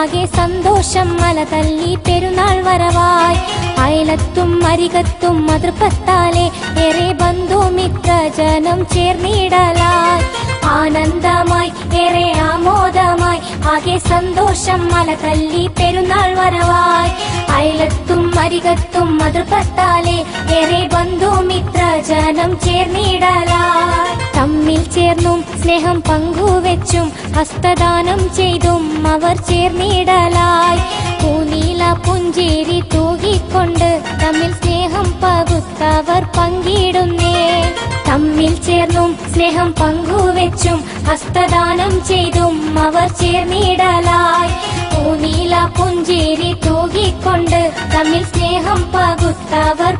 ആകെ സന്തോഷം മല തല്ലി പെരുന്നാൾ വരവായി. അയലത്തും അരികത്തും മതൃപ്പത്താലെ ഏറെ ബന്ധുമിത്ര ജനം ചേർന്നിടലായി. ആനന്ദമായി ഏറെ ആമോദമായി ആകെ സന്തോഷം മല തല്ലി പെരുന്നാൾ വരവായി. അയലത്തും അരികത്തും മതൃപ്പത്താലെ ഏറെ ബന്ധുമിത്ര ജനം ചേർന്നിടലായി. തമ്മിൽ ചേർന്നും സ്നേഹം പങ്കുവെച്ചും ഹസ്തദാനം ചെയ്തും അവർ ചേർന്നിടലായി. പൂനീല പുഞ്ചേരി തൂകിക്കൊണ്ട് തമ്മിൽ സ്നേഹം പകുത്തവർ പങ്കിടുന്നേ. തമ്മിൽ ചേർന്നും സ്നേഹം പങ്കുവെച്ചും ഹസ്തദാനം ചെയ്തും അവർ ചേർന്നിടലായി. പൂനീല പുഞ്ചേരി തൂകിക്കൊണ്ട് തമ്മിൽ സ്നേഹം പകുത്തവർ